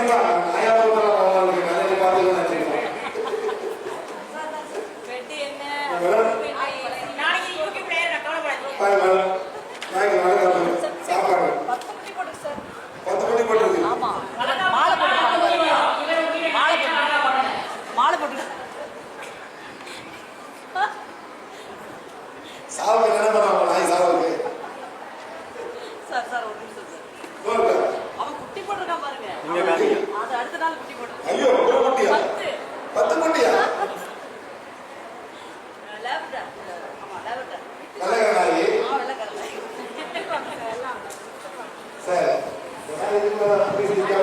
Obrigado. una artística,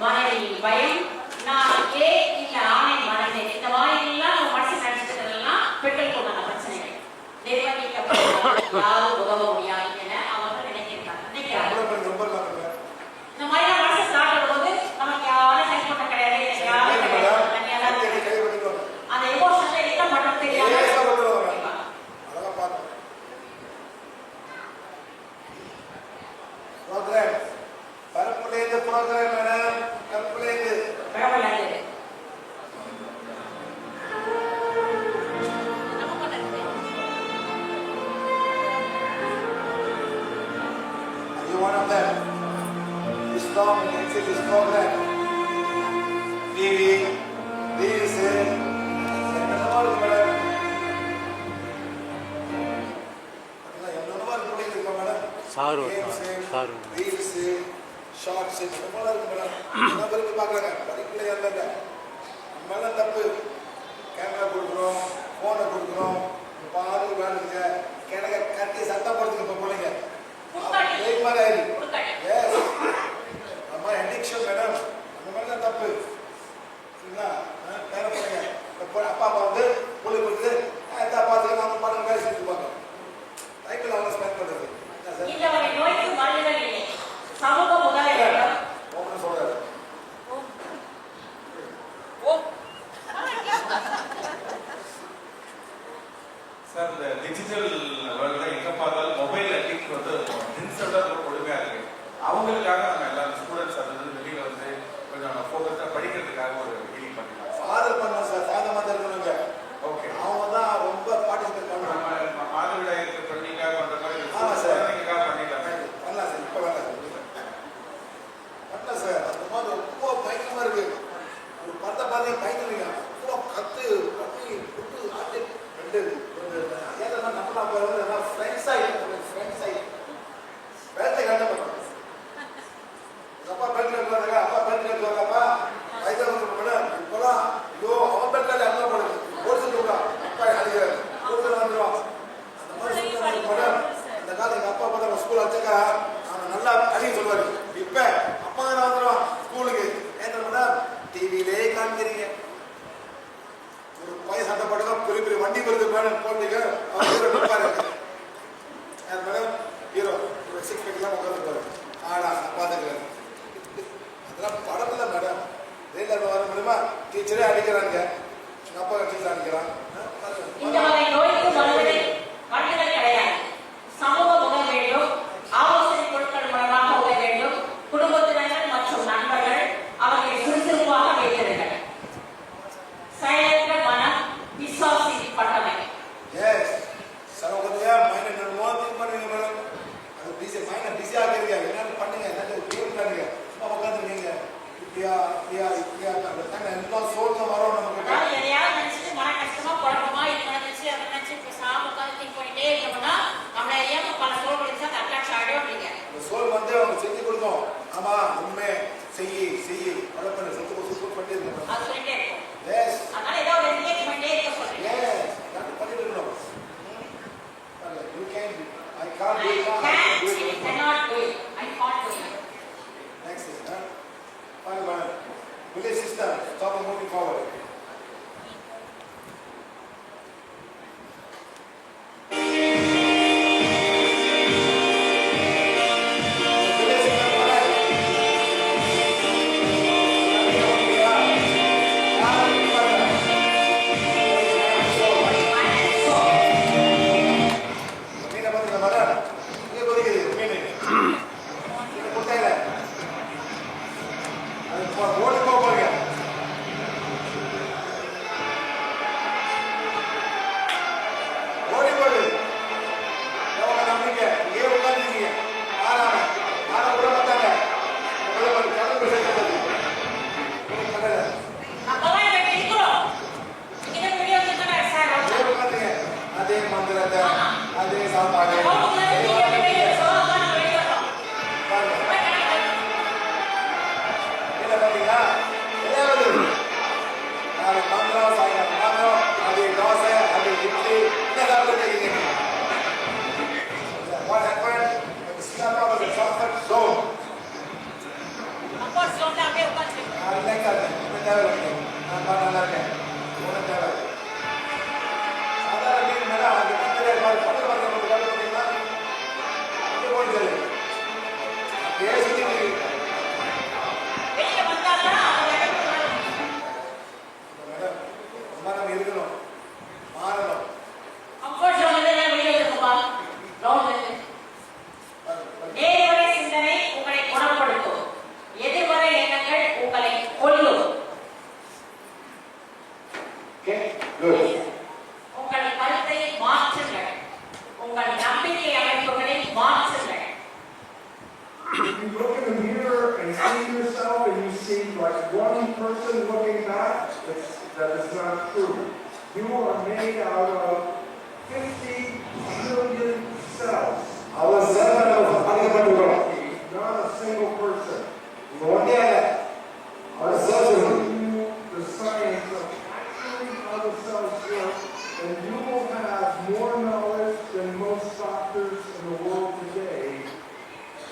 மனநிலையின் பயம் நான் ஏ இல்ல ஆணை மனநிலை இந்த மாதிரிலாம் நம்ம மனசு நினைச்சிட்டதெல்லாம் பெற்றோர்களுக்கான பிரச்சனைகள். நிறைவேற்றப்பட்ட யாரும் உதவ முடியாது என அவங்க நினைக்கிறாங்க இந்த மாதிரி மனசு சாப்பிடும் போது நமக்கு யாரும் ஹெல்ப் பண்ண கிடையாது. அந்த எமோஷன்ல என்ன பண்ண தெரியாது பரப்புலேருந்து புறத்துல song and it's is called that Devi, Devi say, sir sir shorts இந்த மேடம் நம்ம இருக்கு பார்க்குறாங்க படிக்கல இல்லை தப்பு கேமரா கொடுக்குறோம் ஃபோனை கொடுக்குறோம் பாரு வேணுங்க கிடக்க கட்டி சத்தப்படுத்துங்க இப்போ பிள்ளைங்க மாதிரி ஆயிடுச்சு எஸ் அம்மா எலெக்ஷன் மேடம்? அந்த மாதிரி தான் தப்பு. சரிங்களா? வேற பண்ணுங்க அப்பா அப்பா வந்து போலி கொடுத்து எந்த பார்த்துக்கலாம் அவங்க பாருங்க வேலை செஞ்சு பார்க்கலாம் டைட்டில் அவங்க ஸ்பெண்ட் பண்ணுறது that's, that is not true. You are made out of 50 million cells. Not a single person. I showing you the science of actually how the cells work, and you will have more knowledge than most doctors in the world today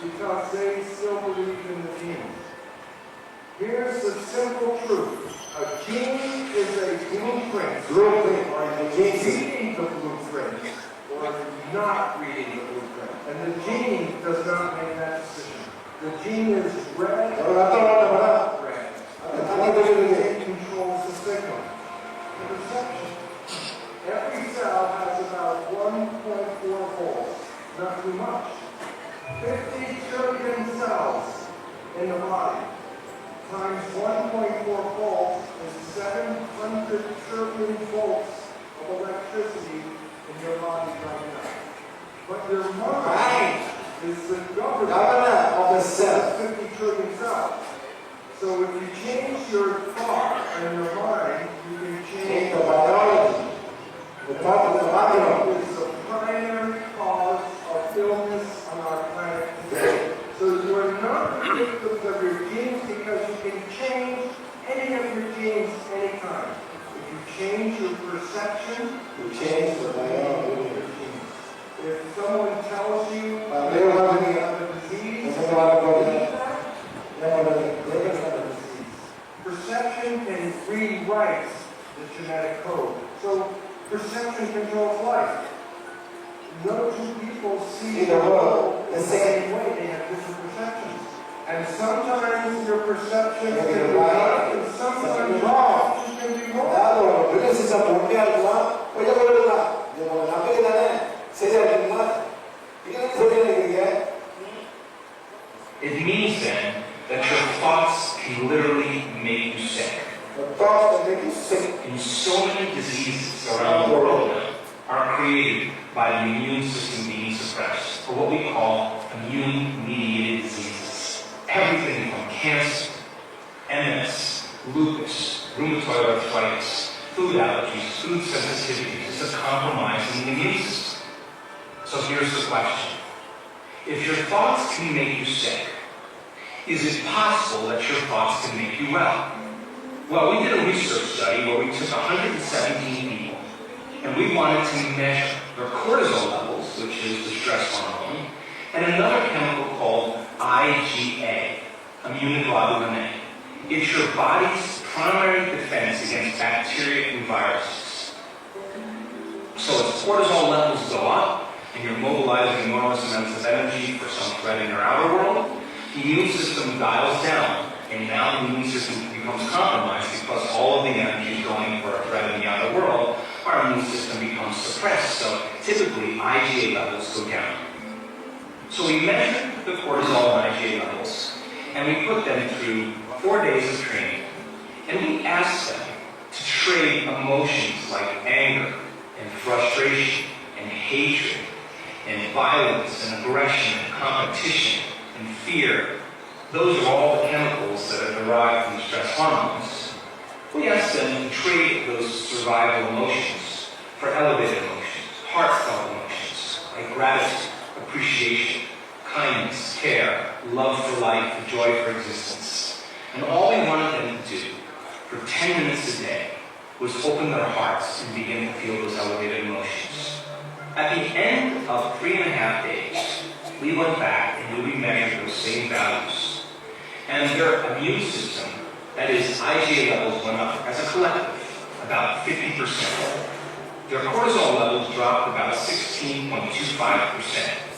because they still believe in the genes. Here's the simple truth. A genie is a blueprint, blueprint, or genie the blueprint, or not reading the blueprint. And the genie does not make that decision. The genie is red or not red. The genie controls the signal. The perception. Every cell has about 1.4 volts. not too much. 50 trillion cells in the body times 1.4 volts is 700 trillion volts of electricity in your body right now. But your mind right. is the governor, of the cell. 50 trillion cells. So if you change your thought and your mind, you can change, change the biology. The top of the body is the primary cause of illness on our planet today. So you are not victims of your can change any of your genes anytime. If you change your perception, you change the dynamic of your genes. If someone tells you uh, they don't have any other disease, they don't have a disease. Perception can rewrite the genetic code. So perception controls life. No two people see the world the same way. And sometimes your perception Maybe can be you're right. right, and Sometimes sometimes you're your wrong. perception can be wrong. அதாவது ஒரு billion system உண்மையா இருக்கலாம் பொய்யா கூட இருக்கலாம் இது உங்க நம்பிக்கை தானே சரியா இருக்குங்களா நீங்க என்ன சொல்லிட்டு இருக்கீங்க It means then that your thoughts can literally make you sick. The thoughts that make you sick. And so many diseases around the world now are created by the immune system being suppressed, or what we call immune-mediated diseases. Everything from cancer, MS, lupus, rheumatoid arthritis, food allergies, food sensitivities, is a compromise in the immune system. So here's the question. If your thoughts can make you sick, is it possible that your thoughts can make you well? Well, we did a research study where we took 117 people and we wanted to measure their cortisol levels, which is the stress hormone, and another chemical called IgA, immunoglobulin A. It's your body's primary defense against bacteria and viruses. So as cortisol levels go up and you're mobilizing enormous amounts of energy for some threat in your outer world, the immune system dials down and now the immune system becomes compromised because all of the energy is going for a threat in the outer world. Our immune system becomes suppressed. So typically IgA levels go down. So we measure the cortisol and IgA levels and we put them through four days of training. And we asked them to trade emotions like anger and frustration and hatred and violence and aggression and competition and fear. Those are all the chemicals that are derived from stress hormones. We asked them to trade those survival emotions for elevated emotions, heartfelt emotions like gratitude, appreciation, kindness, care, love for life, joy for existence. And all we wanted them to do for 10 minutes a day was open their hearts and begin to feel those elevated emotions. At the end of three and a half days, we went back and we measured those same values. And their immune system, that is, IgA levels went up as a collective, about 50%. Their cortisol levels dropped about 16.25%.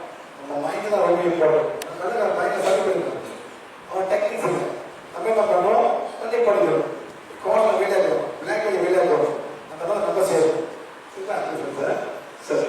அந்த mind தான் ரொம்ப important அதனால மைண்டை சரி பண்ணிருக்கோம் அவன் techniques இல்லை நம்ம என்ன பண்ணுறோம் கொஞ்சம் படிக்கிறோம் கோலம் வெளியே போகிறோம் பிளாக் வெளியே போகிறோம் அந்த மாதிரி நம்ம செய்யணும். சரிங்களா? சார் சரி.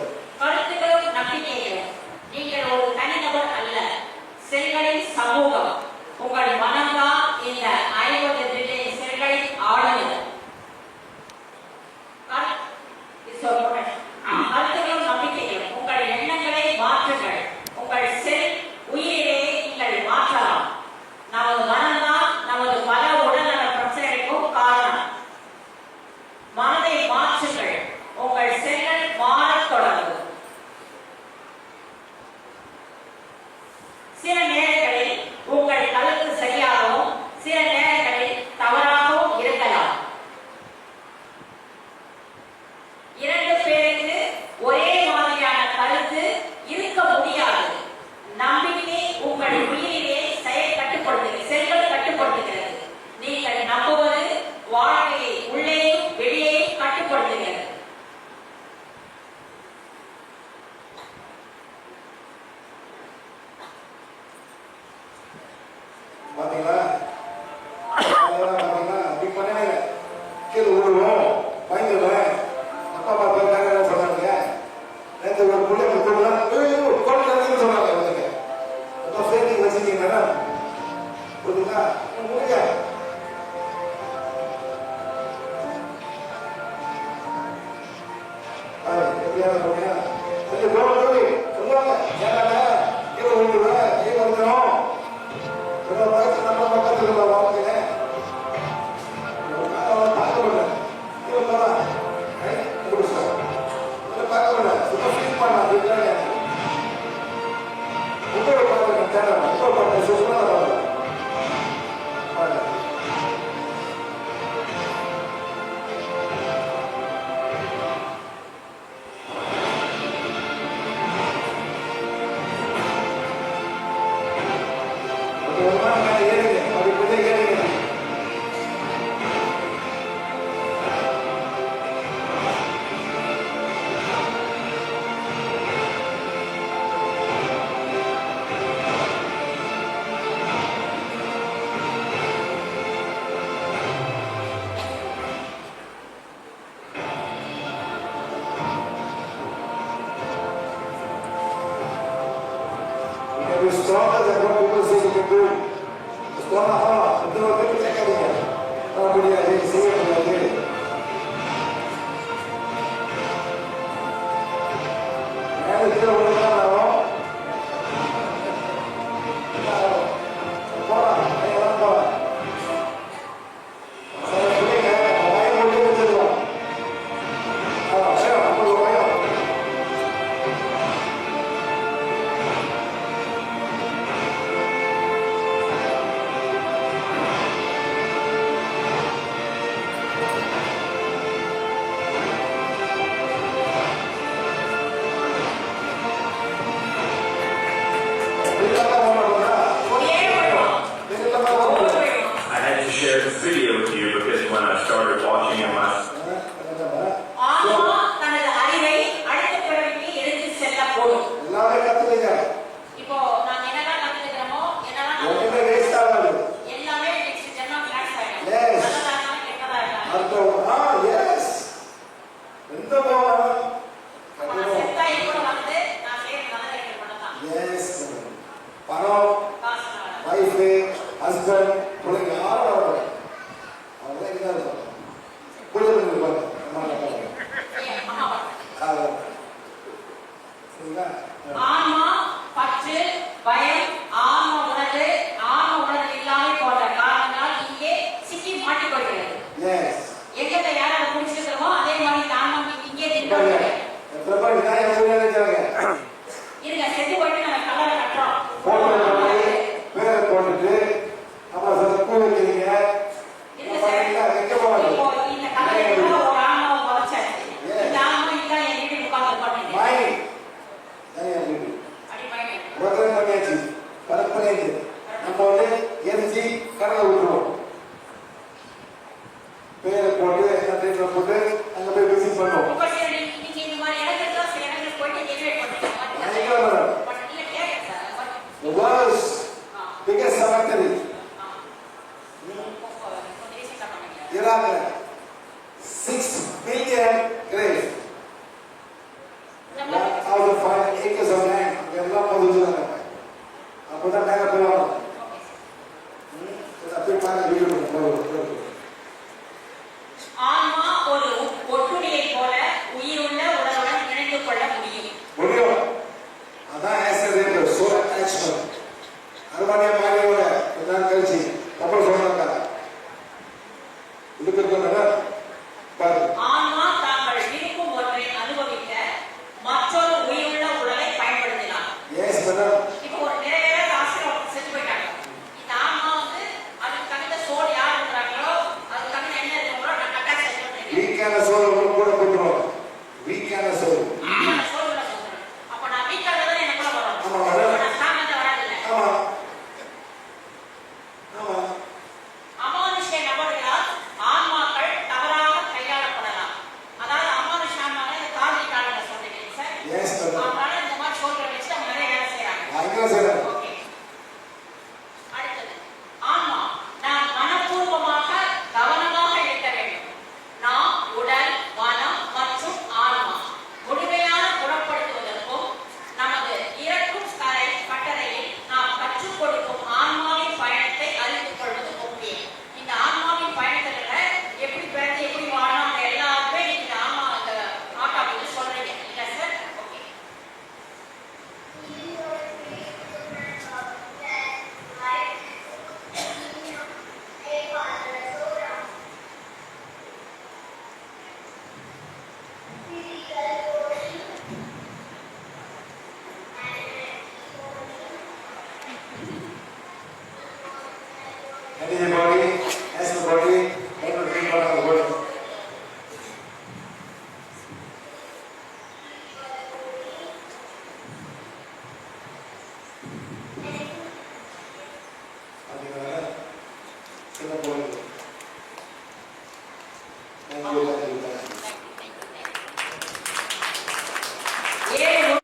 சொன்னாங்க